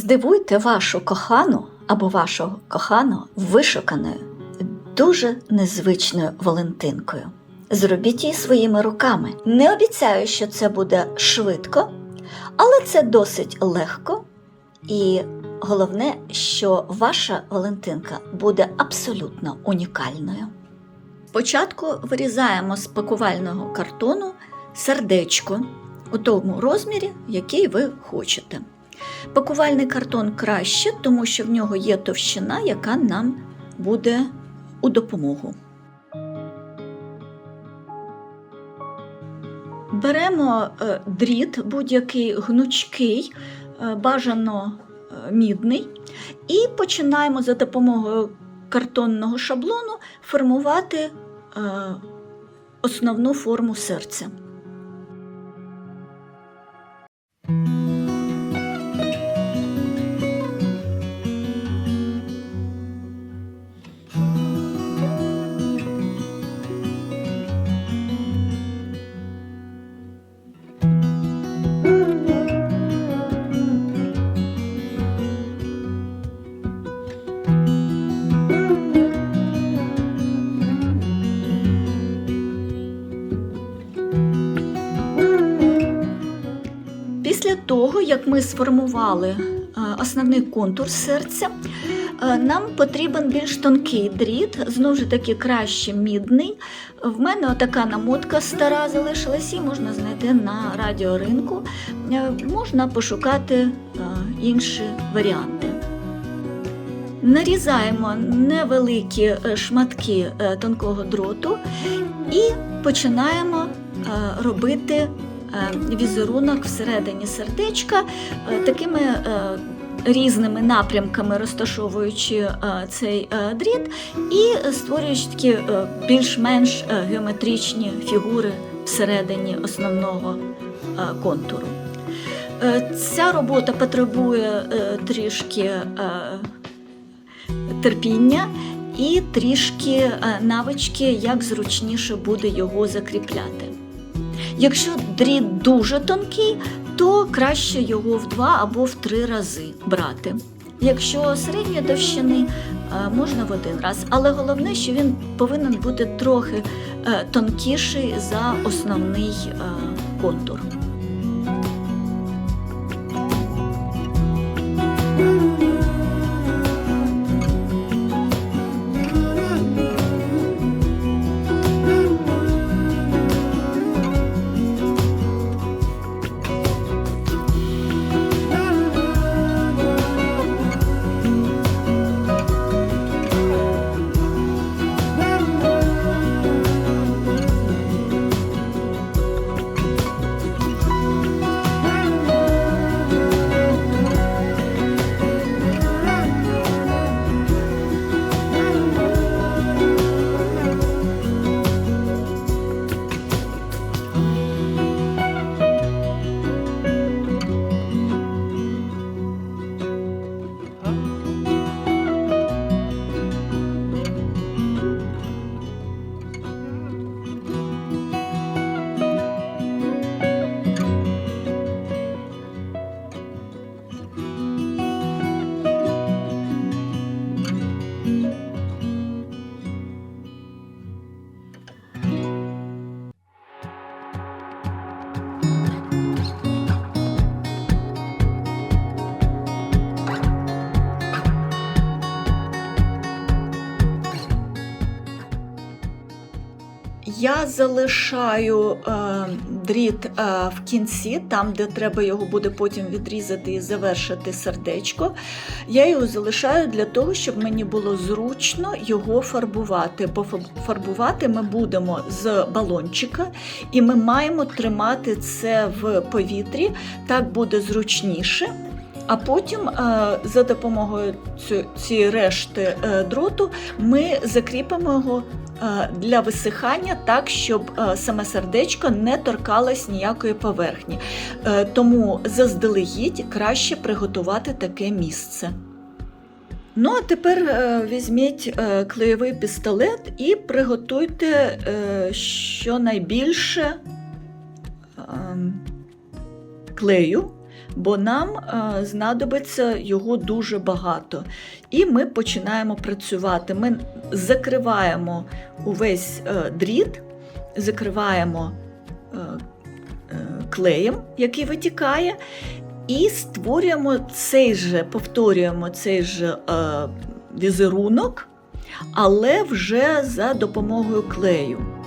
Здивуйте вашу кохану або вашого коханого вишуканою, дуже незвичною Валентинкою. Зробіть її своїми руками. Не обіцяю, що це буде швидко, але це досить легко. І головне, що ваша Валентинка буде абсолютно унікальною. Спочатку вирізаємо з пакувального картону сердечко у тому розмірі, який ви хочете. Пакувальний картон краще, тому що в нього є товщина, яка нам буде у допомогу. Беремо е, дріт, будь-який гнучкий, е, бажано е, мідний, і починаємо за допомогою картонного шаблону формувати основну форму серця. Ми сформували е, основний контур серця, е, нам потрібен більш тонкий дріт, знову ж таки краще мідний. В мене така намотка стара залишилась, і можна знайти на радіоринку. Е, Можна пошукати інші варіанти. Нарізаємо невеликі шматки тонкого дроту і починаємо робити візерунок всередині сердечка е, такими е, різними напрямками розташовуючи е, цей е, дріт і створюючи такі е, більш-менш е, геометричні фігури всередині основного е, контуру. Е, Ця робота потребує е, трішки е, терпіння і трішки е, навички, як зручніше буде його закріпляти. Якщо дріт дуже тонкий, то краще його в два або в три рази брати. Якщо середньої товщини, е, можна в один раз, але головне, що він повинен бути трохи е, тонкіший за основний е, контур. Залишаю е, дріт е, в кінці, там, де треба його буде потім відрізати і завершити сердечко. Я його залишаю для того, щоб мені було зручно його фарбувати. Бо фарбувати ми будемо з балончика, і ми маємо тримати це в повітрі, так буде зручніше. А потім е, за допомогою цієї решти дроту ми закріпимо його для висихання так, щоб е, саме сердечко не торкалось ніякої поверхні. Е, Тому заздалегідь краще приготувати таке місце. Ну, а тепер е, візьміть е, клеєвий пістолет і приготуйте е, щонайбільше е, клею бо нам е, знадобиться його дуже багато. І ми починаємо працювати. Ми закриваємо увесь е, дріт, закриваємо е, клеєм, який витікає, і створюємо цей же, повторюємо цей же візерунок, але вже за допомогою клею.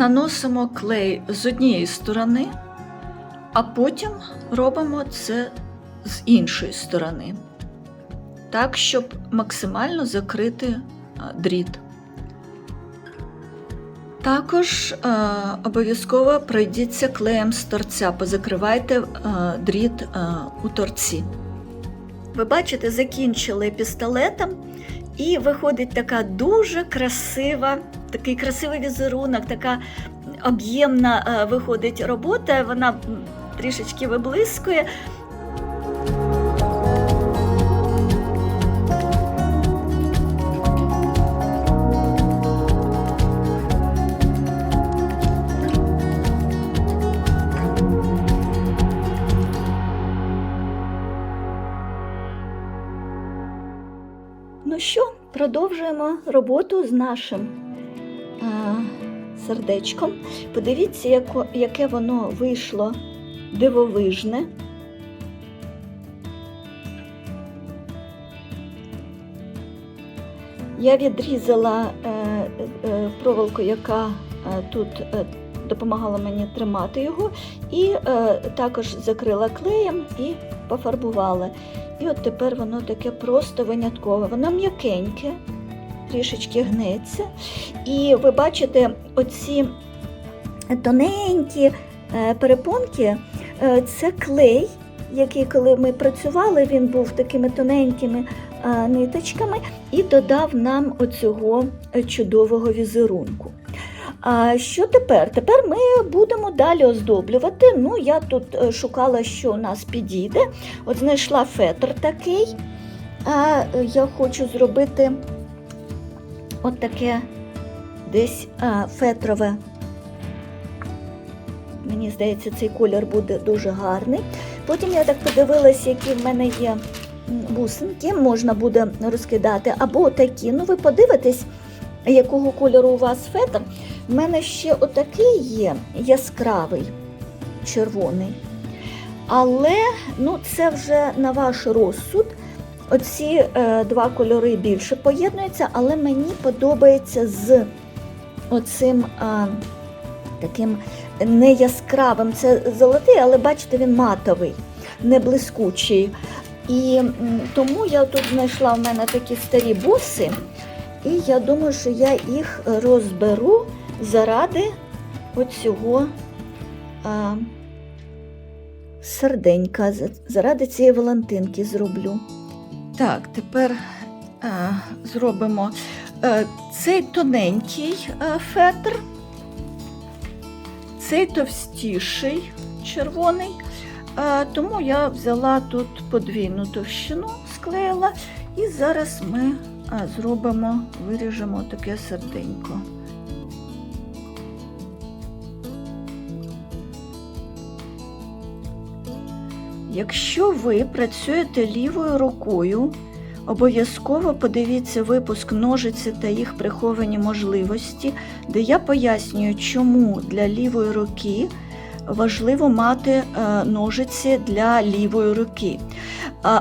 Наносимо клей з однієї сторони, а потім робимо це з іншої сторони, так, щоб максимально закрити дріт. Також е, обов'язково пройдіться клеєм з торця, позакривайте е, дріт е, у торці. Ви бачите, закінчили пістолетом, і виходить така дуже красива, такий красивий візерунок, така об'ємна е, виходить робота, вона трішечки виблискує. Ну продовжуємо роботу з нашим сердечком. Подивіться, яке воно вийшло дивовижне. Я відрізала е, е, проволоку, яка е, тут допомагала мені тримати його, і також закрила клеєм і пофарбувала. І от тепер воно таке просто виняткове. Воно м'якеньке, трішечки гнеться. І ви бачите, оці тоненькі е, перепонки е, це клей, який, коли ми працювали, він був такими тоненькими е, ниточками і додав нам оцього чудового візерунку. А що тепер? Тепер ми будемо далі оздоблювати. Ну, я тут шукала, що у нас підійде. От знайшла фетр такий. А я хочу зробити от таке десь а, фетрове. Мені здається, цей колір буде дуже гарний. Потім я так подивилася, які в мене є бусинки, можна буде розкидати. Або такі. Ну, ви подивитесь, якого кольору у вас фетр. У мене ще отакий є яскравий, червоний. Але ну, це вже на ваш розсуд. Оці е, два кольори більше поєднуються, але мені подобається з оцим е, таким не яскравим. Це золотий, але бачите, він матовий, не блискучий. І тому я тут знайшла в мене такі старі буси, і я думаю, що я їх розберу заради оцього а, серденька, заради цієї Валентинки зроблю. Так, тепер а, зробимо е, цей тоненький е, фетр, цей товстіший червоний. Е, тому я взяла тут подвійну товщину, склеїла, і зараз ми а, зробимо, виріжемо таке серденько. Якщо ви працюєте лівою рукою, обов'язково подивіться випуск ножиці та їх приховані можливості, де я пояснюю, чому для лівої руки важливо мати е, ножиці для лівої руки.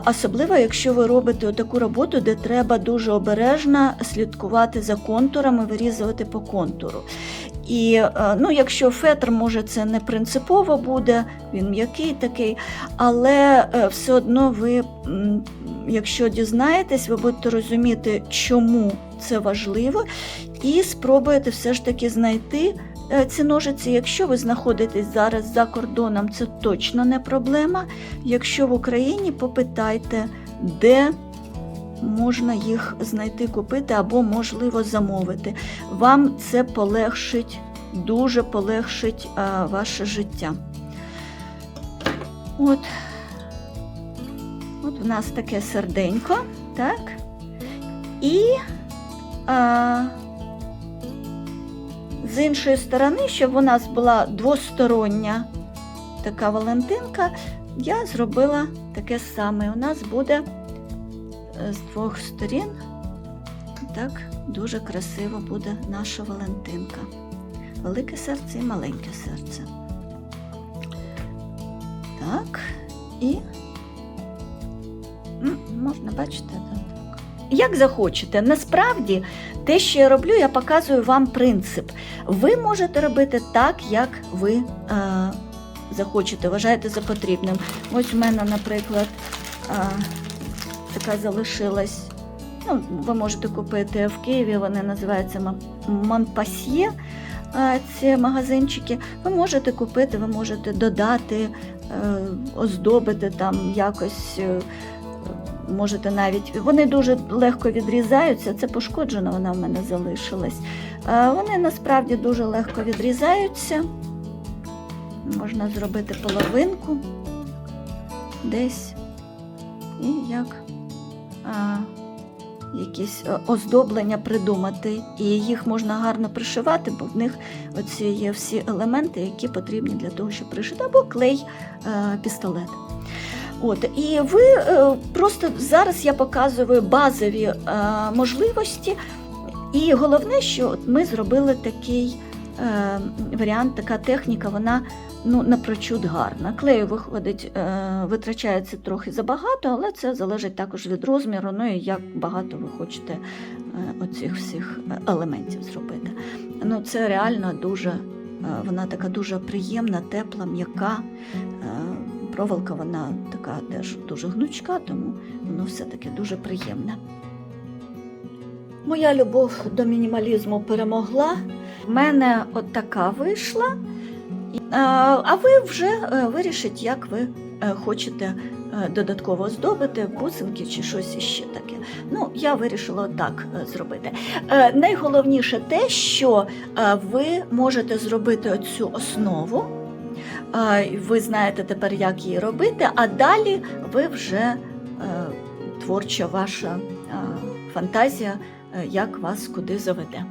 Особливо, якщо ви робите таку роботу, де треба дуже обережно слідкувати за контурами, вирізувати по контуру. І е, ну, якщо фетр, може, це не принципово буде, він м'який такий, але е, все одно ви, якщо дізнаєтесь, ви будете розуміти, чому це важливо, і спробуєте все ж таки знайти е, ці ножиці. Якщо ви знаходитесь зараз за кордоном, це точно не проблема. Якщо в Україні, попитайте, де можна їх знайти, купити або, можливо, замовити. Вам це полегшить, дуже полегшить а, ваше життя. От. От в нас таке серденько, так? І а, з іншої сторони, щоб у нас була двостороння така Валентинка, я зробила таке саме. У нас буде з двох сторін. Так, дуже красиво буде наша Валентинка. Велике серце і маленьке серце. Так, і можна бачити. так. Як захочете, насправді те, що я роблю, я показую вам принцип. Ви можете робити так, як ви е, захочете, вважаєте за потрібним. Ось у мене, наприклад, е, така залишилась. Ну, ви можете купити в Києві, вони називаються Монпасьє. Ці магазинчики. Ви можете купити, ви можете додати, е, оздобити там якось. е, Можете навіть вони дуже легко відрізаються. Це пошкоджена, вона в мене залишилась. Вони насправді дуже легко відрізаються. Можна зробити половинку десь і як якісь е, оздоблення придумати. І їх можна гарно пришивати, бо в них оці є всі елементи, які потрібні для того, щоб пришити, або клей е, пістолет. От, і ви е, просто зараз я показую базові можливості. І головне, що от ми зробили такий варіант, така техніка, вона ну, напрочуд гарна. Клею виходить, е, витрачається трохи забагато, але це залежить також від розміру, ну і як багато ви хочете е, оцих всіх елементів зробити. Ну, це реально дуже, е, вона така дуже приємна, тепла, м'яка. Е, Проволока вона така теж дуже гнучка, тому воно все-таки дуже приємне. Моя любов до мінімалізму перемогла. В мене от така вийшла. А, ви вже е, вирішите, як ви е, хочете е, додатково оздобити, бусинки чи щось іще таке. Ну, я вирішила так зробити. Найголовніше те, що ви можете зробити цю основу. Ви знаєте тепер, як її робити, а далі ви вже творча ваша фантазія, як вас куди заведе.